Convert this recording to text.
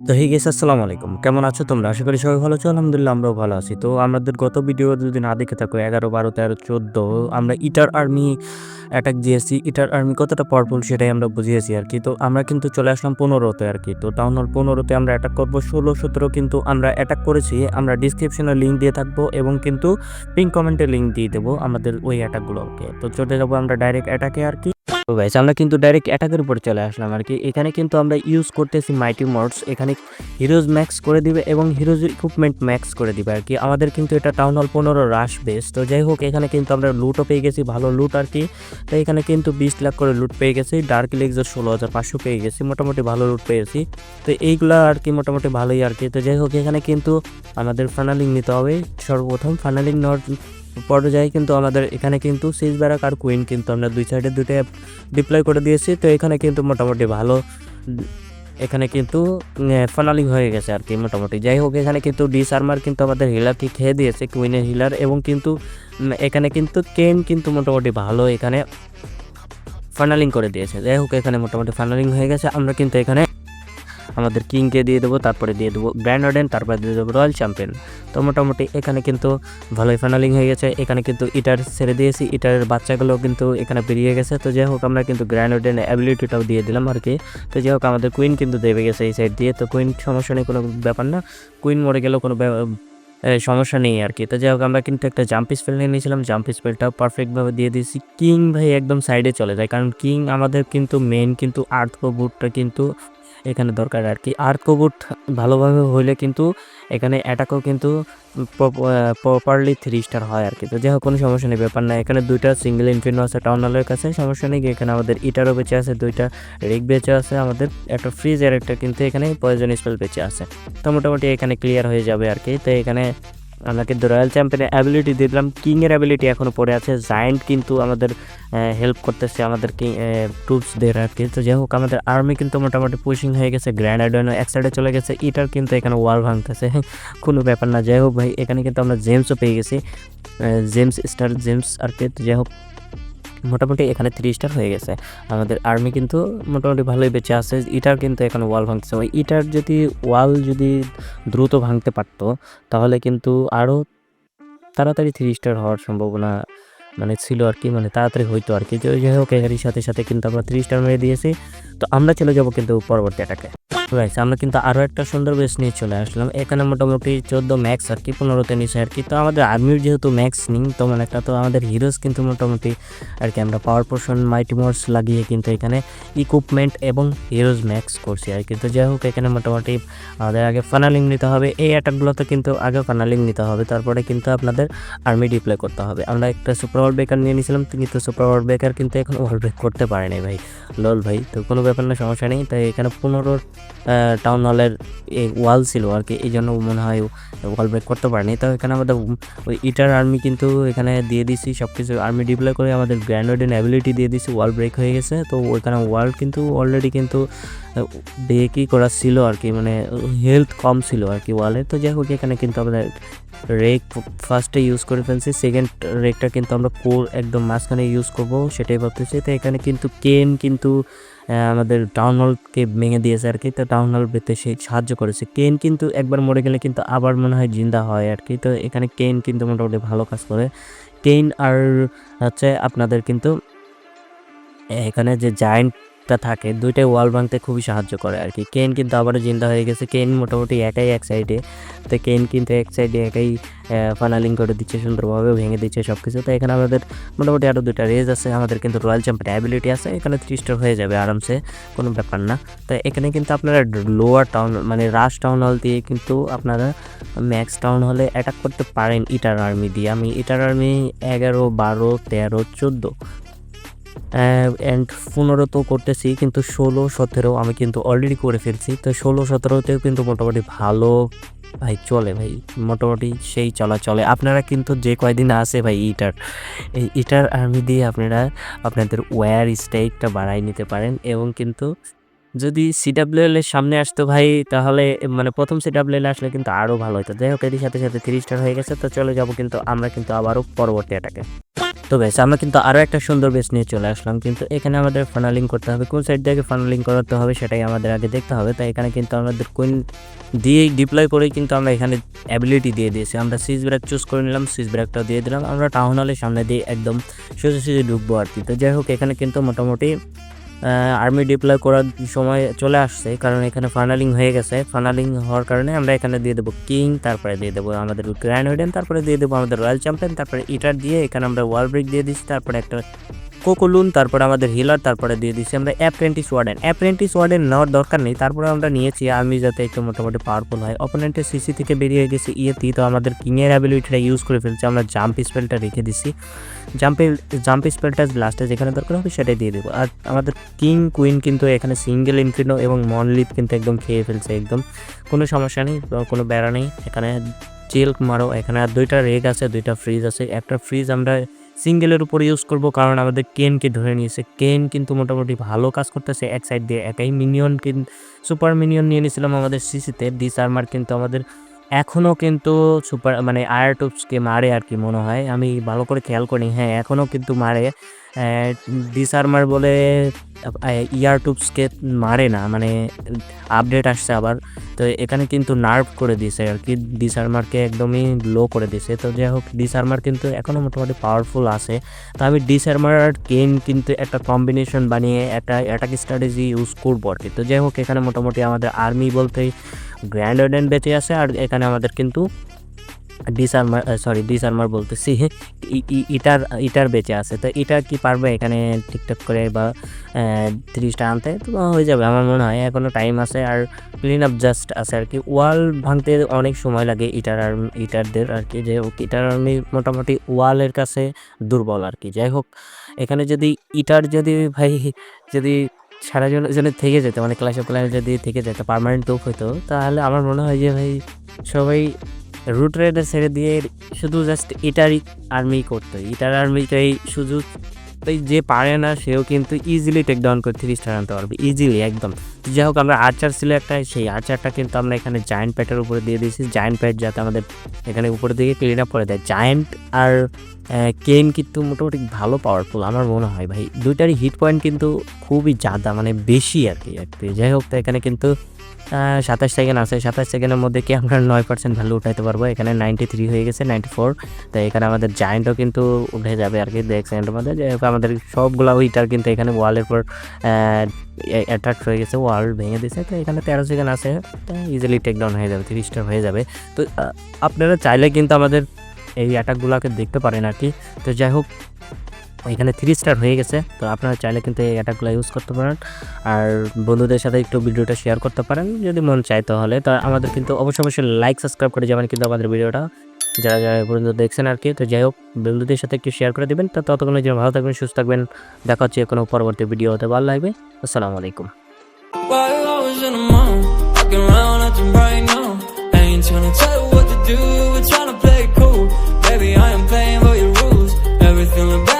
তো হে গেস আসসালামু আলাইকুম। কেমন আছো তোমরা? আশা করি সবাই ভালো আছো, আলহামদুলিল্লাহ আমরাও ভালো আছি। তো আমাদের গত ভিডিও যদি না দেখে থাকো, এগারো, বারো, তেরো, চোদ্দ, আমরা ইটার আর্মি অ্যাটাক দিয়েছি। ইটার আর্মি কতটা পাওয়ারফুল সেটাই আমরা বুঝিয়েছি আর কি। তো আমরা কিন্তু চলে আসলাম পনেরোতে আর কি। তো টাউন হল পনেরোতে আমরা অ্যাটাক করব। ষোলো, সতেরো কিন্তু আমরা অ্যাটাক করেছি। আমরা ডিসক্রিপশনে লিঙ্ক দিয়ে থাকব এবং কিন্তু পিঙ্ক কমেন্টে লিঙ্ক দিয়ে দেবো আমাদের ওই অ্যাটাকগুলোকে তো চলে যাব আমরা ডাইরেক্ট অ্যাটাকে আর কি। তো গাইস আমরা কিন্তু ডাইরেক্ট অ্যাটাকের উপরে চলে আসলাম আর কি। এখানে কিন্তু আমরা ইউজ করতেছি মাইটি মোডস এখানে হিরোজ ম্যাক্স করে দিবে এবং হিরোজ ইকুইপমেন্ট ম্যাক্স করে দিবে আর কি। আমাদের কিন্তু এটা টাউন হল পনেরো রাশ বেস তো যাই হোক, এখানে কিন্তু আমরা লুটও পেয়ে গেছি, ভালো লুট আর কি। তো এখানে কিন্তু বিশ লাখ করে লুট পেয়ে গেছি ডার্ক লেগসের ষোলো হাজার পাঁচশো পেয়ে গেছি, মোটামুটি ভালো লুট পেয়েছি। তো এইগুলো আর কি মোটামুটি ভালোই আর কি। তো যাই হোক, এখানে কিন্তু আমাদের ফানালিং নিতে হবে। সর্বপ্রথম ফানালিং নেওয়ার পর্যায়ে কিন্তু আমাদের এখানে কিন্তু সিজ ব্যারাক আর কুইন কিন্তু আমরা দুই সাইডে দুইটা ডিপ্লয় করে দিয়েছি। তো এখানে কিন্তু মোটামুটি ভালো, এখানে কিন্তু ফানালিং হয়ে গেছে আর কি মোটামুটি। যাই হোক, এখানে কিন্তু ডিসআর্মার কিন্তু আমাদের হিলারকে খেয়ে দিয়েছে কুইনের হিলার এবং কিন্তু এখানে কিন্তু কেন কিন্তু মোটামুটি ভালো এখানে ফানালিং করে দিয়েছে। যাই হোক, এখানে মোটামুটি ফানালিং হয়ে গেছে। আমরা কিন্তু এখানে আমাদের কিংকে দিয়ে দেবো, তারপরে দিয়ে দেবো গ্র্যান্ড অর্ডেন তারপরে দিয়ে দেবো রয়্যাল চ্যাম্পিয়ন তো মোটামুটি এখানে কিন্তু ভালোই ফাইনালিং হয়ে গেছে। এখানে কিন্তু ইটার ছেড়ে দিয়েছি, ইটারের বাচ্চাগুলো কিন্তু এখানে বেরিয়ে গেছে। তো যাই হোক, আমরা কিন্তু গ্র্যান্ড অর্ডেন অ্যাবিলিটিটাও দিয়ে দিলাম আর কি। তো যাই হোক, আমাদের কুইন কিন্তু দেবে গেছে এই সাইড দিয়ে। তো কুইন সমস্যা নেই, কোনো ব্যাপার না। কুইন মরে গেলেও কোনো সমস্যা নেই আর কি। তো যাই হোক, আমরা কিন্তু একটা জাম্প স্পেল নিয়ে নিয়েছিলাম। জাম্প স্পেলটাও পারফেক্টভাবে দিয়ে দিয়েছি। কিং ভাই একদম সাইডে চলে যায়। কারণ কিং আমাদের কিন্তু মেন কিন্তু আর্থ বুটটা কিন্তু এখানে দরকার আর কি। আর্থ বুট ভালোভাবে হইলে কিন্তু এখানে অ্যাটাকও কিন্তু প্রপারলি থ্রি স্টার হয় আর কি। তো যাই হোক, কোনো সমস্যা নেই, ব্যাপার না এখানে দুইটা সিঙ্গেল ইনফিনো আছে টাউন হলের কাছে। সমস্যা নেই এখানে আমাদের ইটারও বেঁচে আছে, দুইটা রিক বেঁচে আছে, আমাদের একটা ফ্রিজ এর একটা কিন্তু এখানে পয়জন স্পেল বেঁচে আছে। তো মোটামুটি এখানে ক্লিয়ার হয়ে যাবে আর কি। তো এখানে আমরা কিন্তু রয়্যাল চ্যাম্পিয়নের অ্যাবিলিটি দিলাম। কিংয়ের অ্যাবিলিটি এখনও পড়ে আছে। জায়েন্ট কিন্তু আমাদের হেল্প করতেছে আমাদের কি ট্রুপসদের আর কি। তো যাই হোক, আমাদের আর্মি কিন্তু মোটামুটি পুশিং হয়ে গেছে। গ্র্যান্ড আইডনো এক সাইডে চলে গেছে। ইটার কিন্তু এখানে ওয়াল ভাঙতেছে। কোনো ব্যাপার না। যাই হোক ভাই, এখানে কিন্তু আমরা জেমসও পেয়ে গেছি। জেমস স্টার জেমস আর কি। যাই হোক মোটামুটি এখানে থ্রি স্টার হয়ে গেছে। আমাদের আর্মি কিন্তু মোটামুটি ভালোই বেঁচে আছে। ইটার কিন্তু এখন ওয়াল ভাঙতেছে। ওই ইটার যদি ওয়াল যদি দ্রুত ভাঙতে পারতো, তাহলে কিন্তু আরও তাড়াতাড়ি থ্রি স্টার হওয়ার সম্ভাবনা মানে ছিল আর কি মানে তাড়াতাড়ি হইতো আর কি। যাই হোক, এরই সাথে সাথে কিন্তু আমরা থ্রি স্টার মেরে দিয়েছি। তো আমরা চলে যাব কিন্তু পরবর্তী অ্যাটাকে রাইস আমরা কিন্তু আরও একটা সুন্দর বেস নিয়ে চলে আসলাম। এখানে মোটামুটি চোদ্দ ম্যাক্স আর কি, পনেরোতে নিচে আর কি। তো আমাদের আর্মির যেহেতু ম্যাক্স নিং তো মানে একটা তো আমাদের হিরোজ কিন্তু মোটামুটি আর কি আমরা পাওয়ার পোর্শন মাইটিমোর্স লাগিয়ে কিন্তু এখানে ইকুইপমেন্ট এবং হিরোজ ম্যাক্স করছি আর কি। তো যাই হোক, এখানে মোটামুটি আমাদের আগে ফানালিং নিতে হবে। এই অ্যাটাকগুলোতে কিন্তু আগে ফানালিং নিতে হবে। তারপরে কিন্তু আপনাদের আর্মি ডিপ্লয় করতে হবে। আমরা একটা সুপার ওয়ার্ল্ড ব্রেকার নিয়ে নিয়েছিলাম, কিন্তু সুপার ওয়ার্ল্ড ব্রেকার কিন্তু এখন ওয়ার্ল্ড ব্রেক করতে পারেনি ভাই। লল ভাই, তো কোনো ব্যাপার না, সমস্যা নেই। তাই এখানে পনেরো টাউন হলের ওয়াল ছিল আর কি, এই জন্য মনে হয় ওয়াল ব্রেক করতে পারেনি। তো এখানে আমাদের ওই ইটার আর্মি কিন্তু এখানে দিয়ে দিছি সব কিছু আর্মি ডিপ্লয় করে আমাদের গ্র্যান্ডওয়েডেন অ্যাবিলিটি দিয়ে দিছি ওয়াল ব্রেক হয়ে গেছে। তো ওইখানে ওয়াল কিন্তু অলরেডি কিন্তু ব্রেকই করা ছিল আর কি মানে হেলথ কম ছিল আর কি ওয়ালে তো যাই হোক, এখানে কিন্তু আমাদের রেক ফার্স্টে ইউজ করে ফেলছি সেকেন্ড রেকটা কিন্তু আমরা কোর একদম মাঝখানে ইউজ করব, সেটাই ভাবতেছি। তো এখানে কিন্তু কেন কিন্তু আমাদের টাউন হলকে ভেঙে দিয়েছে আর কি। তো টাউন হল পেতে সে সাহায্য করেছে। কেন কিন্তু একবার মরে গেলে কিন্তু আবার মনে হয় জিন্দা হয় আর কি। তো এখানে কেন কিন্তু মোটামুটি ভালো কাজ করে। কেন আর হচ্ছে আপনাদের কিন্তু এখানে যে জায়েন্টটা থাকে, দুইটাই ওয়াল ভাঙতে খুবই সাহায্য করে আর কি। কেন কিন্তু আবারও জিন্দা হয়ে গেছে। কেন মোটামুটি একাই এক সাইডে তো কেন কিন্তু এক সাইডে একাই ফানালিং করে দিচ্ছে সুন্দরভাবে ভেঙে দিচ্ছে সব কিছু তো এখানে আমাদের মোটামুটি আরও দুইটা রেজ আছে। আমাদের কিন্তু রয়্যাল চ্যাম্পিয়ন অ্যাবিলিটি আছে। এখানে থ্রি স্টার হয়ে যাবে আরামসে, কোনো ব্যাপার না। তো এখানে কিন্তু আপনারা লোয়ার টাউন মানে রাশ টাউন হল দিয়ে কিন্তু আপনারা ম্যাক্স টাউন হলে অ্যাটাক করতে পারেন ইটার আর্মি দিয়ে। আমি ইটার আর্মি এগারো, বারো, তেরো, চোদ্দ। অ্যান্ড পনেরো তো করতেছি, কিন্তু ষোলো সতেরো আমি কিন্তু অলরেডি করে ফেলছি। তো ষোলো সতেরোতেও কিন্তু মোটামুটি ভালো, ভাই, চলে ভাই, মোটামুটি সেই চলা চলে আপনারা কিন্তু যে কয়দিন আছে ভাই ইটার এই ইটার আর্মি দিয়ে আপনারা আপনাদের ওয়্যার স্টেকটা বাড়াই নিতে পারেন। এবং কিন্তু যদি সিডাব্লিউএল এর সামনে আসতো ভাই, তাহলে মানে প্রথম সিডাব্লিউএল আসলে কিন্তু আরও ভালো হতো যাই হোক সাথে সাথে থ্রি স্টার হয়ে গেছে, তো চলে যাব কিন্তু আমরা কিন্তু আবারও পরবর্তী অ্যাটাকে তো বেশ, আমরা কিন্তু আরও একটা সুন্দর বেস নিয়ে চলে আসলাম। কিন্তু এখানে আমাদের ফানালিং করতে হবে। কোন সাইড থেকে ফানালিং করাতে হবে সেটাই আমাদের আগে দেখতে হবে। তাই এখানে কিন্তু আমাদের কোন দিয়েই ডিপ্লয় করেই কিন্তু আমরা এখানে অ্যাবিলিটি দিয়ে দিয়েছি। আমরা সিজ ব্রেক চুজ করে নিলাম সিজ ব্রেকটা দিয়ে দিলাম। আমরা টাউন হলের সামনে দিয়ে একদম সোজা সোজা ঢুকবো আর কি। তো যাই হোক, এখানে কিন্তু মোটামুটি আর্মি ডিপ্লয় করার সময় চলে আসছে, কারণ এখানে ফার্নালিং হয়ে গেছে। ফার্নালিং হওয়ার কারণে আমরা এখানে দিয়ে দেবো কিং তারপরে দিয়ে দেবো আমাদের গ্র্যান্ড হোডেন তারপরে দিয়ে দেবো আমাদের রয়্যাল চ্যাম্পিয়ন তারপরে ইটার দিয়ে এখানে আমরা ওয়াল ব্রিক দিয়ে দিচ্ছি, তারপরে একটা কোকোলুন, তারপরে আমাদের হিলার তারপরে দিয়ে দিচ্ছি আমরা অ্যাপ্রেন্টিস ওয়ার্ডেন অ্যাপ্রেন্টিস ওয়ার্ডেন নেওয়ার দরকার নেই, তারপরে আমরা নিয়েছি, আমি যাতে একটু মোটামুটি পাওয়ারফুল হয়। অপোনেন্টের সিসি থেকে বেরিয়ে গেছে ইয়েতি, তো আমাদের কিংয়ের অ্যাবিলিটিটা ইউজ করে ফেলছি, আমরা জাম্প স্পেলটা রেখে দিচ্ছি জাম্পে জাম্প স্পেলটা লাস্টে যেখানে দরকার হবে সেটাই দিয়ে দেবো। আর আমাদের কিং কুইন কিন্তু এখানে সিঙ্গেল ইনফিনো এবং মনলিপ কিন্তু একদম খেয়ে ফেলছে একদম। কোনো সমস্যা নেই কোনো বেড়া নেই, এখানে চিল মারো, এখানে আর দুইটা রেগ আছে, দুইটা ফ্রিজ আছে। একটা ফ্রিজ আমরা সিঙ্গেলের উপর ইউজ করব কারণ আমাদের কেনকে ধরে নিয়েছে। কেন কিন্তু মোটামুটি ভালো কাজ করতেছে এক সাইড দিয়ে একাই। মিনিয়ন সুপার মিনিয়ন নিয়ে নিয়েছিলাম আমাদের সিসিতে ডিস আর্মার কিন্তু আমাদের এখনও কিন্তু সুপার মানে আয়ার টুপসকে মারে আর কি মনে হয়। আমি ভালো করে খেয়াল করি হ্যাঁ এখনও কিন্তু মারে। ডিস আর্মার বলে ইয়ার টুপসকে মারে না। মানে আপডেট আসছে আবার। তো এখানে কিন্তু নার্ভ করে দিয়েছে আর কি। ডিসার্মারকে একদমই লো করে দিয়েছে তো যাই হোক ডিসার্মার কিন্তু এখনও মোটামুটি পাওয়ারফুল আছে। তো আমি ডিসার্মার আর কেন কিন্তু একটা কম্বিনেশন বানিয়ে একটা অ্যাটাক স্ট্র্যাটেজি ইউজ করব আর কি। তো যাই হোক এখানে মোটামুটি আমাদের আর্মি বলতে গ্র্যান্ড ওডেন বেঁচে আছে আর এখানে আমাদের কিন্তু ডিসআর্মার সরি ডিসআর্মার বলতেছি। ইটার ইটার বেঁচে আছে। তো ইটার কি পারবে এখানে ঠিকঠাক করে বা তিরিশটা আনতে? তো হয়ে যাবে আমার মনে হয় এখনও টাইম আছে। আর ক্লিন আপ জাস্ট আছে আর কি। ওয়াল ভাঙতে অনেক সময় লাগে ইটার আর, ইটারদের আর কি। হোক, ইটার আর্মি মোটামুটি ওয়ালের কাছে দুর্বল আর কি। যাই হোক, এখানে যদি ইটার যদি ভাই, যদি সারা জন জনের থেকে যেত মানে ক্লাস অফ ক্লাস যদি থেকে যেত পার্মানেন্ট টোপ হতো, তাহলে আমার মনে হয় যে ভাই, সবাই রুট রেডে ছেড়ে দিয়ে শুধু জাস্ট এটারই আর্মি করতো এটার আর্মিটাই শুধু তাই যে পারে না, সেও কিন্তু ইজিলি টেক ডাউন করে থ্রি স্টার আনতে পারবে। ইজিলি একদম। যাই হোক, আমরা আর্চার ছিল একটা সেই আর্চারটা কিন্তু আমরা এখানে জায়েন্ট প্যাটের উপরে দিয়ে দিয়েছি। জায়েন্ট প্যাট যাতে আমাদের এখানে উপরে দিকে ক্লিন আপ করে দেয়। জায়েন্ট আর কেন কিন্তু মোটামুটি ভালো পাওয়ারফুল আমার মনে হয় ভাই। দুইটারই হিট পয়েন্ট কিন্তু খুবই জাদা মানে বেশি আর কি। একটু যাই হোক, তো এখানে কিন্তু সাতাশ সেকেন্ড আছে। সাতাশ সেকেন্ডের মধ্যে কি আমরা নয় পার্সেন্ট ভ্যালু উঠাইতে পারব? এখানে নাইনটি থ্রি হয়ে গেছে নাইনটি ফোর তো এখানে আমাদের জায়েন্টও কিন্তু উঠে যাবে আর কি দেখ সেকেন্ডের মধ্যে আমাদের সবগুলো উইটার কিন্তু এখানে ওয়ালের পর অ্যাট্রাক্ট হয়ে গেছে ওয়াল ভেঙে দিয়েছে তো এখানে তেরো সেকেন্ড আছে ইজিলি টেকডাউন হয়ে যাবে থ্রি স্টার হয়ে যাবে। তো আপনারা চাইলে কিন্তু আমাদের এই অ্যাটাকগুলোকে দেখতে পারেন আর কি। তো যাই হোক এখানে থ্রি স্টার হয়ে গেছে তো আপনারা চাইলে কিন্তু এই অ্যাটাকগুলো ইউজ করতে পারেন। আর বন্ধুদের সাথে একটু ভিডিওটা শেয়ার করতে পারেন যদি মন চায় তাহলে। তো আমাদের কিন্তু অবশ্যই অবশ্যই লাইক সাবস্ক্রাইব করে যাবেন কিন্তু আমাদের ভিডিওটা। যারা যারা পর্যন্ত দেখছেন আর কি তো যাই হোক বন্ধুদের সাথে একটু শেয়ার করে দেবেন। তো ততক্ষণে যেন ভালো থাকবেন সুস্থ থাকবেন। দেখা হচ্ছে কোনো পরবর্তী ভিডিও হতে ভালো লাগবে আসসালামু আলাইকুম. Baby, I am playing your rules. Everything about